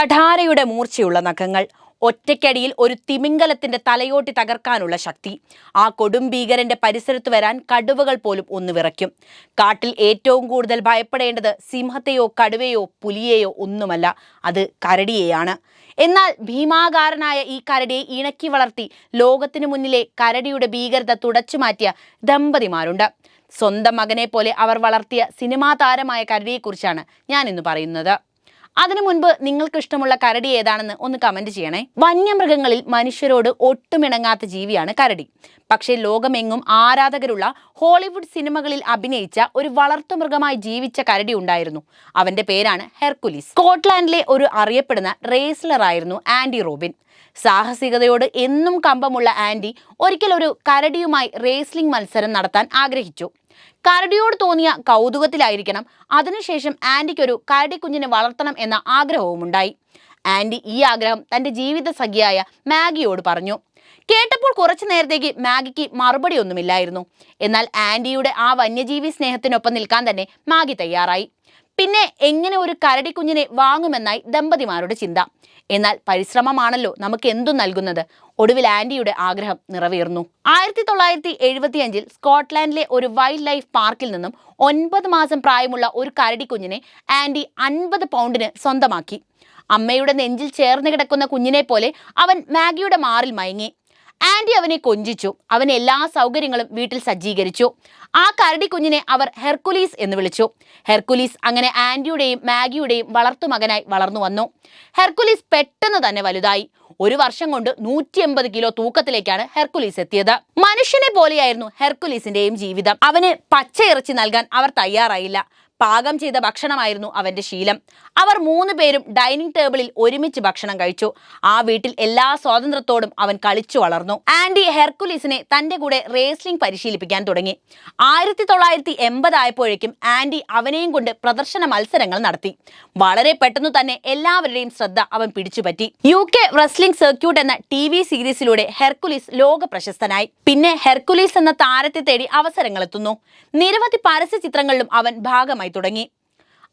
കഠാരയുടെ മൂർച്ചയുള്ള നഖങ്ങൾ ഒറ്റയ്ക്കടിയിൽ ഒരു തിമിംഗലത്തിന്റെ തലയോട്ടി തകർക്കാനുള്ള ശക്തി ആ കൊടും ഭീകരന്റെ പരിസരത്ത് വരാൻ കടുവകൾ പോലും ഒന്ന് വിറയ്ക്കും. കാട്ടിൽ ഏറ്റവും കൂടുതൽ ഭയപ്പെടേണ്ടത് സിംഹത്തെയോ കടുവയോ പുലിയെയോ ഒന്നുമല്ല അത് കരടിയെയാണ്. എന്നാൽ ഭീമാകാരനായ ഈ കരടിയെ ഇണക്കി വളർത്തി ലോകത്തിനു മുന്നിലെ കരടിയുടെ ഭീകരത തുടച്ചു മാറ്റിയ ദമ്പതിമാരുണ്ട്. സ്വന്തം മകനെ പോലെ അവർ വളർത്തിയ സിനിമാ താരമായ കരടിയെക്കുറിച്ചാണ് ഞാൻ ഇന്ന് പറയുന്നത്. അതിനു മുൻപ് നിങ്ങൾക്ക് ഇഷ്ടമുള്ള കരടി ഏതാണെന്ന് ഒന്ന് കമന്റ് ചെയ്യണേ. വന്യമൃഗങ്ങളിൽ മനുഷ്യരോട് ഒട്ടുമിണങ്ങാത്ത ജീവിയാണ് കരടി. പക്ഷേ ലോകമെങ്ങും ആരാധകരുള്ള ഹോളിവുഡ് സിനിമകളിൽ അഭിനയിച്ച ഒരു വളർത്തുമൃഗമായി ജീവിച്ച കരടി ഉണ്ടായിരുന്നു. അവന്റെ പേരാണ് ഹെർക്കുലിസ്. സ്കോട്ട്ലാൻഡിലെ ഒരു അറിയപ്പെടുന്ന റേസ്ലർ ആയിരുന്നു ആൻഡി റോബിൻ. സാഹസികതയോട് എന്നും കമ്പമുള്ള ആൻഡി ഒരിക്കൽ ഒരു കരടിയുമായി റേസ്ലിംഗ് മത്സരം നടത്താൻ ആഗ്രഹിച്ചു. കരടിയോട് തോന്നിയ കൗതുകത്തിലായിരിക്കണം. അതിനുശേഷം ആൻഡിക്കൊരു കരടി കുഞ്ഞിനെ വളർത്തണം എന്ന ആഗ്രഹവുമുണ്ടായി. ആന്റി ഈ ആഗ്രഹം തന്റെ ജീവിത സഖിയായ മാഗിയോട് പറഞ്ഞു. കേട്ടപ്പോൾ കുറച്ചു നേരത്തേക്ക് മാഗിക്ക് മറുപടി ഒന്നുമില്ലായിരുന്നു എന്നാൽ ആന്റിയുടെ ആ വന്യജീവി സ്നേഹത്തിനൊപ്പം നിൽക്കാൻ തന്നെ മാഗി തയ്യാറായി. പിന്നെ എങ്ങനെ ഒരു കരടി കുഞ്ഞിനെ വാങ്ങുമെന്നായി ദമ്പതിമാരുടെ ചിന്ത. എന്നാൽ പരിശ്രമമാണല്ലോ നമുക്ക് എന്തു നൽകുന്നത്. ഒടുവിൽ ആൻഡിയുടെ ആഗ്രഹം നിറവേറുന്നു. ആയിരത്തി തൊള്ളായിരത്തി എഴുപത്തിയഞ്ചിൽ സ്കോട്ട്ലാൻഡിലെ ഒരു വൈൽഡ് ലൈഫ് പാർക്കിൽ നിന്നും ഒൻപത് മാസം പ്രായമുള്ള ഒരു കരടി കുഞ്ഞിനെ ആൻഡി അൻപത് പൗണ്ടിന് സ്വന്തമാക്കി. അമ്മയുടെ നെഞ്ചിൽ ചേർന്ന് കിടക്കുന്ന കുഞ്ഞിനെ പോലെ അവൻ മാഗിയുടെ മാറിൽ മയങ്ങി. ആൻഡി അവനെ കൊഞ്ചിച്ചു. അവൻ എല്ലാ സൗകര്യങ്ങളും വീട്ടിൽ സജ്ജീകരിച്ചു. ആ കരടി കുഞ്ഞിനെ അവർ ഹെർക്കുലീസ് എന്ന് വിളിച്ചു. ഹെർക്കുലീസ് അങ്ങനെ ആന്റിയുടെയും മാഗിയുടെയും വളർത്തുമകനായി വളർന്നു വന്നു. ഹെർക്കുലീസ് പെട്ടെന്ന് തന്നെ വലുതായി. ഒരു വർഷം കൊണ്ട് നൂറ്റി എൺപത് കിലോ തൂക്കത്തിലേക്കാണ് ഹെർക്കുലീസ് എത്തിയത്. മനുഷ്യനെ പോലെയായിരുന്നു ഹെർക്കുലീസിന്റെയും ജീവിതം. അവന് പച്ചയിറച്ചി നൽകാൻ അവർ തയ്യാറായില്ല. പാകം ചെയ്ത ഭക്ഷണമായിരുന്നു അവന്റെ ശീലം. അവർ മൂന്ന് പേരും ഡൈനിങ് ടേബിളിൽ ഒരുമിച്ച് ഭക്ഷണം കഴിച്ചു. ആ വീട്ടിൽ എല്ലാ സ്വാതന്ത്ര്യത്തോടും അവൻ കളിച്ചു വളർന്നു. ആൻഡി ഹെർക്കുലിസിനെ തന്റെ കൂടെ റേസ്ലിംഗ് പരിശീലിപ്പിക്കാൻ തുടങ്ങി. ആയിരത്തി തൊള്ളായിരത്തി എൺപതായപ്പോഴേക്കും ആൻഡി അവനെയും കൊണ്ട് പ്രദർശന മത്സരങ്ങൾ നടത്തി. വളരെ പെട്ടെന്ന് തന്നെ എല്ലാവരുടെയും ശ്രദ്ധ അവൻ പിടിച്ചുപറ്റി. യു കെ റെസ്ലിംഗ് സർക്യൂട്ട് എന്ന ടി വി സീരീസിലൂടെ ഹെർക്കുലീസ് ലോക പ്രശസ്തനായി. പിന്നെ ഹെർക്കുലീസ് എന്ന താരത്തെ തേടി അവസരങ്ങൾ എത്തുന്നു നിരവധി പരസ്യ ചിത്രങ്ങളിലും അവൻ ഭാഗമായി തുടങ്ങി.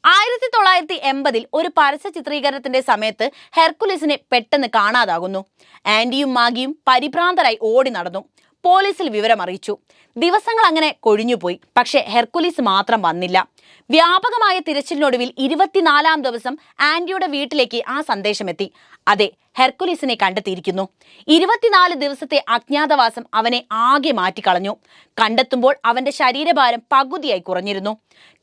ആയിരത്തി തൊള്ളായിരത്തി എൺപതിൽ ഒരു പരസ്യ ചിത്രീകരണത്തിന്റെ സമയത്ത് ഹെർക്കുലിസിനെ പെട്ടെന്ന് കാണാതാകുന്നു. ആൻഡിയും മാഗിയും പരിഭ്രാന്തരായി ഓടി നടന്നു. പോലീസിൽ വിവരം അറിയിച്ചു. ദിവസങ്ങൾ അങ്ങനെ കൊഴിഞ്ഞുപോയി. പക്ഷേ ഹെർക്കുലീസ് മാത്രം വന്നില്ല. വ്യാപകമായ തിരച്ചിലിനൊടുവിൽ ഇരുപത്തിനാലാം ദിവസം ആൻഡിയുടെ വീട്ടിലേക്ക് ആ സന്ദേശമെത്തി. അതെ ഹെർക്കുലീസിനെ കണ്ടെത്തിയിരിക്കുന്നു. ഇരുപത്തിനാല് ദിവസത്തെ അജ്ഞാതവാസം അവനെ ആകെ മാറ്റിക്കളഞ്ഞു. കണ്ടെത്തുമ്പോൾ അവന്റെ ശരീരഭാരം പകുതിയായി കുറഞ്ഞിരുന്നു.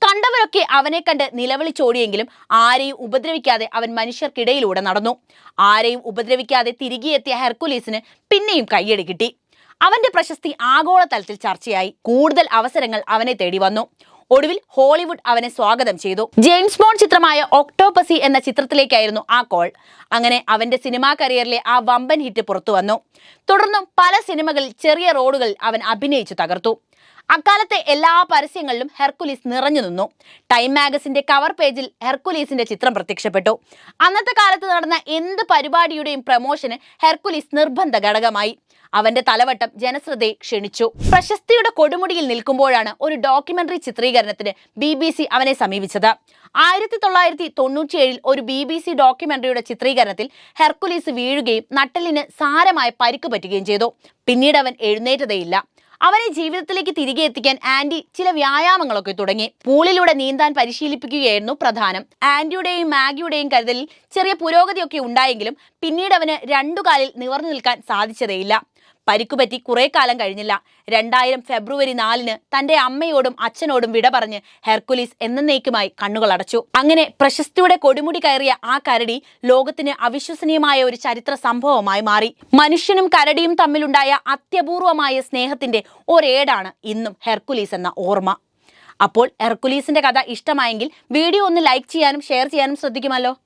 കണ്ടവരൊക്കെ അവനെ കണ്ട് നിലവിളിച്ചോടിയെങ്കിലും ആരെയും ഉപദ്രവിക്കാതെ അവൻ മനുഷ്യർക്കിടയിലൂടെ നടന്നു. ആരെയും ഉപദ്രവിക്കാതെ തിരികെയെത്തിയ ഹെർക്കുലീസിന് പിന്നെയും കയ്യടി കിട്ടി. അവന്റെ പ്രശസ്തി ആഗോളതലത്തിൽ ചർച്ചയായി. കൂടുതൽ അവസരങ്ങൾ അവനെ തേടി വന്നു. ഒടുവിൽ ഹോളിവുഡ് അവനെ സ്വാഗതം ചെയ്തു. ജെയിംസ് ബോണ്ട് ചിത്രമായ ഒക്ടോപസി എന്ന ചിത്രത്തിലേക്കായിരുന്നു ആ കോൾ. അങ്ങനെ അവന്റെ സിനിമാ കരിയറിലെ ആ വമ്പൻ ഹിറ്റ് പുറത്തു വന്നു. തുടർന്നും പല സിനിമകളിൽ ചെറിയ റോളുകൾ അവൻ അഭിനയിച്ചു തകർത്തു. അക്കാലത്തെ എല്ലാ പരസ്യങ്ങളിലും ഹെർക്കുലീസ് നിറഞ്ഞു നിന്നു. ടൈം മാഗസിന്റെ കവർ പേജിൽ ഹെർക്കുലീസിന്റെ ചിത്രം പ്രത്യക്ഷപ്പെട്ടു. അന്നത്തെ കാലത്ത് നടന്ന എന്ത് പരിപാടിയുടെയും പ്രമോഷന് ഹെർക്കുലീസ് നിർബന്ധ ഘടകമായി. അവന്റെ തലവട്ടം ജനശ്രദ്ധയെ ക്ഷണിച്ചു. പ്രശസ്തിയുടെ കൊടുമുടിയിൽ നിൽക്കുമ്പോഴാണ് ഒരു ഡോക്യുമെന്ററി ചിത്രീകരണത്തിന് ബി ബി സി അവനെ സമീപിച്ചത്. ആയിരത്തി തൊള്ളായിരത്തി തൊണ്ണൂറ്റിയേഴിൽ ഒരു ബി ബി സി ഡോക്യുമെന്ററിയുടെ ചിത്രീകരണത്തിൽ ഹെർക്കുലീസ് വീഴുകയും നട്ടലിന് സാരമായ പരിക്ക് പറ്റുകയും ചെയ്തു. പിന്നീട് അവൻ എഴുന്നേറ്റതേയില്ല. അവനെ ജീവിതത്തിലേക്ക് തിരികെ എത്തിക്കാൻ ആന്റി ചില വ്യായാമങ്ങളൊക്കെ തുടങ്ങി. പൂളിലൂടെ നീന്താൻ പരിശീലിപ്പിക്കുകയായിരുന്നു പ്രധാനം. ആന്റിയുടെയും മാഗിയുടെയും കരുതലിൽ ചെറിയ പുരോഗതിയൊക്കെ ഉണ്ടായെങ്കിലും പിന്നീട് അവന് രണ്ടു കാലിൽ നിവർന്നു നിൽക്കാൻ സാധിച്ചതേയില്ല. പരിക്കുപറ്റി കുറേ കാലം കഴിഞ്ഞില്ല. രണ്ടായിരം ഫെബ്രുവരി നാലിന് തന്റെ അമ്മയോടും അച്ഛനോടും വിട പറഞ്ഞ് ഹെർക്കുലീസ് എന്നേക്കുമായി കണ്ണുകൾ അടച്ചു. അങ്ങനെ പ്രശസ്തിയുടെ കൊടിമുടി കയറിയ ആ കരടി ലോകത്തിന് അവിശ്വസനീയമായ ഒരു ചരിത്ര സംഭവമായി മാറി. മനുഷ്യനും കരടിയും തമ്മിലുണ്ടായ അത്യപൂർവമായ സ്നേഹത്തിന്റെ ഒരേടാണ് ഇന്നും ഹെർക്കുലീസ് എന്ന ഓർമ്മ. അപ്പോൾ ഹെർക്കുലീസിന്റെ കഥ ഇഷ്ടമായെങ്കിൽ വീഡിയോ ഒന്ന് ലൈക്ക് ചെയ്യാനും ഷെയർ ചെയ്യാനും ശ്രദ്ധിക്കുമല്ലോ?